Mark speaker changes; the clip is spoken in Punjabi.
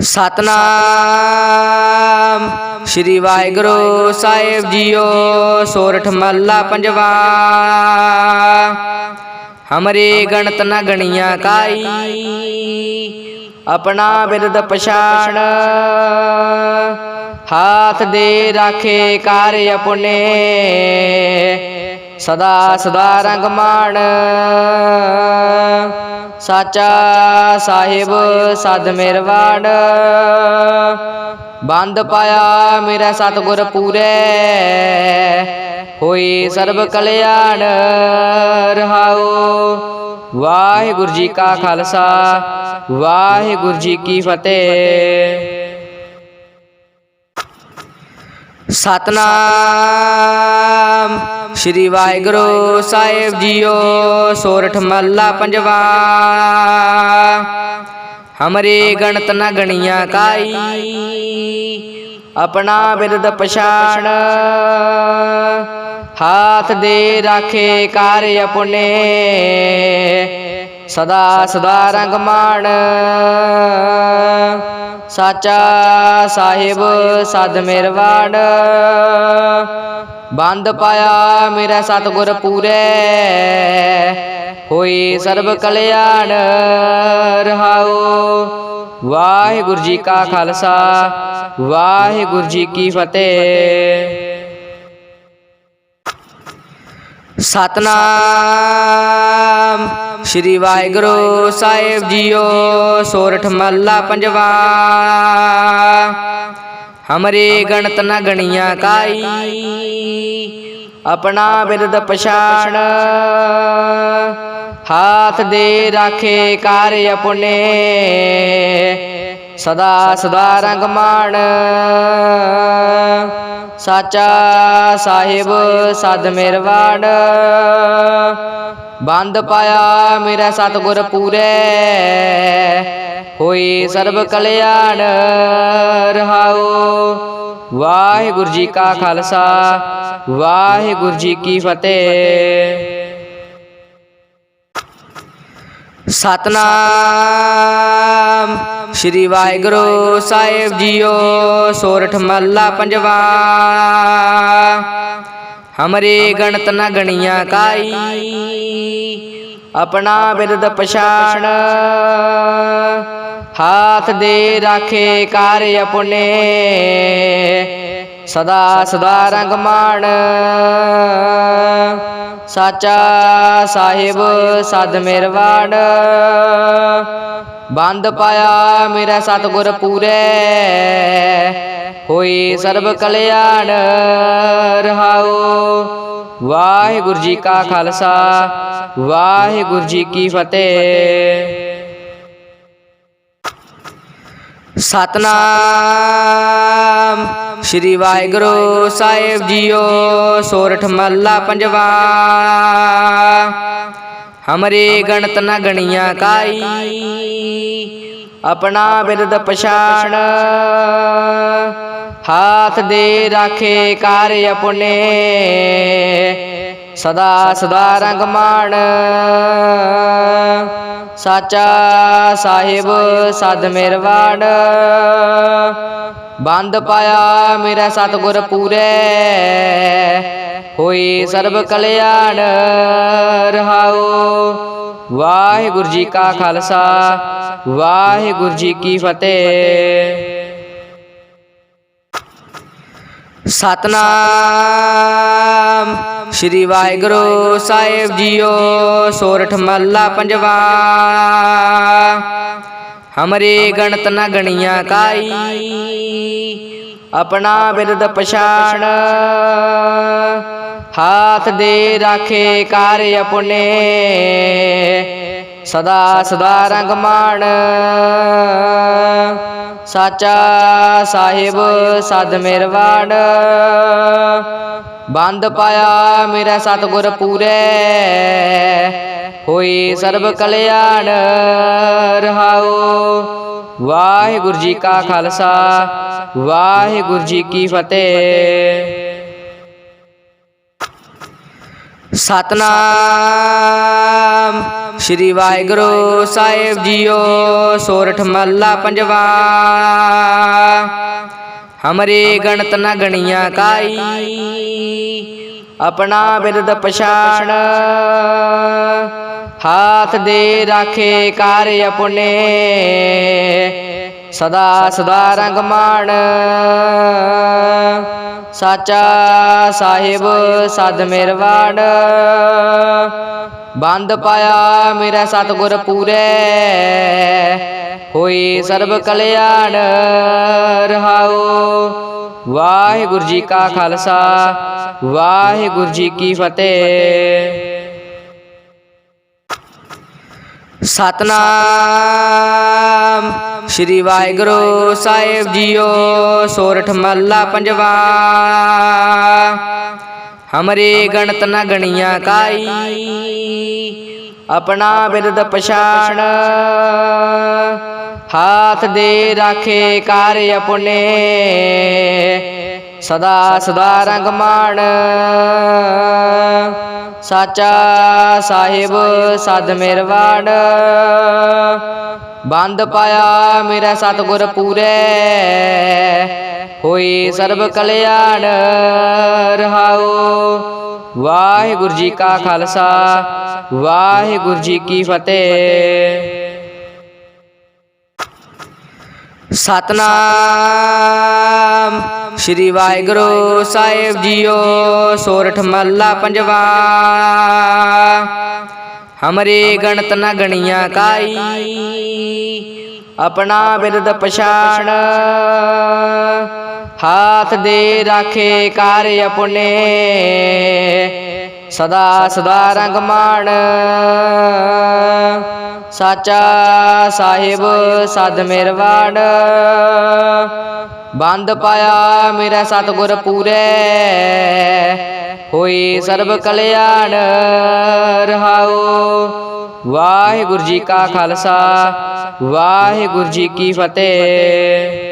Speaker 1: ਸਤਨਾਮ। ਸ੍ਰੀ ਵਾਹਿਗੁਰੂ ਸਾਹਿਬ ਜੀਓ, ਸੋਰਠ ਮੱਲਾ ਪੰਜਵਾ। ਹਮਰੇ ਗਣਤ ਨ ਗਣੀਆਂ ਕਾਈ, ਆਪਣਾ ਬਿਰਦ ਪਛਾਣ। ਹਾਥ ਦੇ ਰਾਖੇ ਕਾਰ ਆਪਣੇ ਸਦਾ ਸਦਾ ਰੰਗ ਮਾਣ ਸਾਚਾ ਸਾਹਿਬ, ਸਦ ਮਿਰਵਾੜ। ਬੰਦ ਪਾਇਆ ਮੇਰਾ ਸਤਿਗੁਰ ਪੂਰੇ। ਹੋਈ ਸਰਬ ਕਲਿਆਣ, ਰਹਾਉ। ਵਾਹਿਗੁਰੂ ਜੀ ਕਾ ਖਾਲਸਾ, ਵਾਹਿਗੁਰੂ ਜੀ ਕੀ ਫਤਿਹ। ਸਤਨਾਮ। ਸ੍ਰੀ ਵਾਹਿਗੁਰੂ ਸਾਹਿਬ ਜੀਓ, ਸੋਰਠ ਮੱਲਾ ਪੰਜਵਾ। ਹਮਰੇ ਗਣਤ ਨ ਗਣੀਆਂ ਕਾਈ, ਆਪਣਾ ਬਿਰਦ ਪਛਾਣ। ਹਾਥ ਦੇ ਰਾਖੇ ਕਾਰ ਆਪਣੇ ਸਦਾ ਸਦਾ ਰੰਗ ਮਾਣ ਸਾਚਾ ਸਾਹਿਬ, ਸਦ ਮਿਰਵਾੜ ਬੰਦ ਪਾਇਆ ਮੇਰਾ ਸਤਿਗੁਰ ਪੂਰੇ। ਹੋਈ ਸਰਬ ਕਲਿਆਣ, ਰਹਾਉ। ਵਾਹਿਗੁਰੂ ਜੀ ਕਾ ਖਾਲਸਾ, ਵਾਹਿਗੁਰੂ ਜੀ ਕੀ ਫਤਿਹ। ਸਤਨਾਮ। ਸ੍ਰੀ ਵਾਹਿਗੁਰੂ ਸਾਹਿਬ ਜੀਓ, ਸੋਰਠ ਮਹੱਲਾ ਪੰਜਵਾ। ਹਮਰੇ ਗਣਤ ਨ ਗਣੀਆਂ ਕਾਈ, ਆਪਣਾ ਬਿਰਦ ਪਛਾਣ। ਹਾਥ ਦੇ ਰਾਖੇ ਕਾਰ ਆਪਣੇ ਸਦਾ ਸਦਾ ਰੰਗ ਮਾਣ ਸਾਚਾ ਸਾਹਿਬ ਸਦ ਮਿਰਵਾੜ ਬੰਦ ਪਾਇਆ ਮੇਰਾ ਸਤਿਗੁਰ ਪੂਰੇ। ਹੋਈ ਸਰਬ ਕਲਿਆਣ ਰਹਾਉ। ਵਾਹਿਗੁਰੂ ਜੀ ਕਾ ਖਾਲਸਾ, ਵਾਹਿਗੁਰੂ ਜੀ ਕੀ ਫਤਿਹ। ਸਤਨਾਮ। ਸ੍ਰੀ ਵਾਹਿਗੁਰੂ ਸਾਹਿਬ ਜੀਓ, ਸੋਰਠ ਮਹੱਲਾ ਪੰਜਵਾ। ਹਮਰੇ ਗਣਤ ਨ ਗਣੀਆਂ ਕਾਈ। ਆਪਣਾ ਬਿਰਦ ਪਛਾਣ। ਹਾਥ ਦੇ ਰਾਖੇ ਕਾਰ ਆਪਣੇ ਸਦਾ ਸਦਾ ਰੰਗ ਮਾਣ ਸਾਚਾ ਸਾਹਿਬ, ਸਦ ਮਿਰਵਾੜ ਬੰਦ ਪਾਇਆ ਮੇਰਾ ਸਤਿਗੁਰ ਪੂਰੇ। ਹੋਈ ਸਰਬ ਕਲਿਆਣ, ਰਹਾਉ। ਵਾਹਿਗੁਰੂ ਜੀ ਕਾ ਖਾਲਸਾ, ਵਾਹਿਗੁਰੂ ਜੀ ਕੀ ਫਤਿਹ। ਸਤਨਾਮ। ਸ੍ਰੀ ਵਾਹਿਗੁਰੂ ਸਾਹਿਬ ਜੀਓ, ਸੋਰਠ ਮਹੱਲਾ ਪੰਜਵਾ। ਹਮਰੇ ਗਣਤ ਨ ਗਣੀਆਂ ਕਾਈ। ਆਪਣਾ ਬਿਰਦ ਪਛਾਣ। ਹਾਥ ਦੇ ਰਾਖੇ ਕਾਰ ਆਪਣੇ ਸਦਾ ਸਦਾ ਰੰਗ ਮਾਣ। ਸਾਚਾ ਸਾਹਿਬ, ਸਦ ਮਿਰਵਾੜ ਬੰਦ ਪਾਇਆ ਮੇਰਾ ਸਤਿਗੁਰ ਪੂਰੇ। ਹੋਈ ਸਰਬ ਕਲਿਆਣ, ਰਹਾਉ। ਵਾਹਿਗੁਰੂ ਜੀ ਕਾ ਖਾਲਸਾ, ਵਾਹਿਗੁਰੂ ਜੀ ਕੀ ਫਤਿਹ। ਸਤਨਾਮ। ਸ੍ਰੀ ਵਾਹਿਗੁਰੂ ਸਾਹਿਬ ਜੀਓ, ਸੋਰਠ ਮਹੱਲਾ ਪੰਜਵਾ। ਹਮਰੇ ਗਣਤ ਨ ਗਣੀਆਂ ਕਾਈ, ਆਪਣਾ ਬਿਰਦ ਪਛਾਣ। ਹਾਥ ਦੇ ਰਾਖੇ ਕਾਰ ਆਪਣੇ ਸਦਾ ਸਦਾ ਰੰਗ ਮਾਣ। ਸਾਚਾ ਸਾਹਿਬ ਸਦ ਮਿਰਵਾੜ ਬੰਦ ਪਾਇਆ ਮੇਰਾ ਸਤਿਗੁਰ ਪੂਰੇ। ਹੋਈ ਸਰਬ ਕਲਿਆਣ ਰਹਾਉ ਵਾਹਿਗੁਰੂ ਜੀ ਕਾ ਖਾਲਸਾ, ਵਾਹਿਗੁਰੂ ਜੀ ਕੀ ਫਤਿਹ। ਸਤਨਾਮ ਸ੍ਰੀ ਵਾਹਿਗੁਰੂ ਸਾਹਿਬ ਜੀਓ, ਸੋਰਠ ਮਹੱਲਾ, ਪੰਜਵਾ। ਹਮਰੇ ਗਣਤ ਨ ਗਣੀਆਂ ਕਾਈ ਆਪਣਾ ਬਿਰਦ ਪਛਾਣ ਹਾਥ ਦੇ ਰਾਖੇ ਕਾਰ ਆਪਣੇ ਸਦਾ ਸਦਾ ਰੰਗ ਮਾਣ ਸਾਚਾ ਸਾਹਿਬ ਸਦ ਮਿਰਵਾਣ ਬੰਦ ਪਾਇਆ ਮੇਰਾ ਸਤਗੁਰ ਪੂਰੇ ਹੋਈ ਸਰਬ ਕਲਿਆਣ ਰਹਾਉ ਵਾਹਿਗੁਰੂ ਜੀ ਕਾ ਖਾਲਸਾ, ਵਾਹਿਗੁਰੂ ਜੀ ਕੀ ਫਤਿਹ। ਸਤਨਾਮ, ਸ੍ਰੀ ਵਾਹਿਗੁਰੂ ਸਾਹਿਬ ਜੀਓ, ਸੋਰਠ ਮਹੱਲਾ ਪੰਜਵਾ। ਹਮਰੇ ਗਣਤ ਨ ਗਣੀਆਂ ਕਾਈ, ਆਪਣਾ ਬਿਰਦ ਪਛਾਣ। ਹਾਥ ਦੇ ਰਾਖੇ ਕਾਰ ਆਪਣੇ ਸਦਾ ਸਦਾ ਰੰਗ ਮਾਣ ਸਾਚਾ ਸਾਹਿਬ ਸਦ ਮਿਰਵਾਣ ਬੰਦ ਪਾਇਆ ਮੇਰਾ ਸਤਗੁਰ ਪੂਰੇ ਹੋਈ ਸਰਬ ਕਲਿਆਣ ਰਹਾਉ ਵਾਹਿਗੁਰੂ ਜੀ ਕਾ ਖਾਲਸਾ ਵਾਹਿਗੁਰੂ ਜੀ ਕੀ ਫਤਿਹ ਸਤਨਾਮ। ਸ੍ਰੀ ਵਾਹਿਗੁਰੂ ਸਾਹਿਬ ਜੀਓ, ਸੋਰਠ ਮਹੱਲਾ ਪੰਜਵਾ। ਹਮਰੇ ਗਣਤ ਨ ਗਣੀਆਂ ਕਾਈ, ਆਪਣਾ ਬਿਰਦ ਪਛਾਣ। ਹਾਥ ਦੇ ਰਾਖੇ ਕਾਰ ਆਪਣੇ, ਸਦਾ ਸਦਾ ਰੰਗ ਮਾਣ ਸਾਚਾ ਸਾਹਿਬ, ਸਦ ਮਿਰਵਾਣ ਬੰਦ ਪਾਇਆ ਮੇਰਾ ਸਤਗੁਰ ਪੂਰੇ। ਹੋਈ ਸਰਬ ਕਲਿਆਣ, ਰਹਾਉ। ਵਾਹਿਗੁਰੂ ਜੀ ਕਾ ਖਾਲਸਾ, ਵਾਹਿਗੁਰੂ ਜੀ ਕੀ ਫਤਿਹ।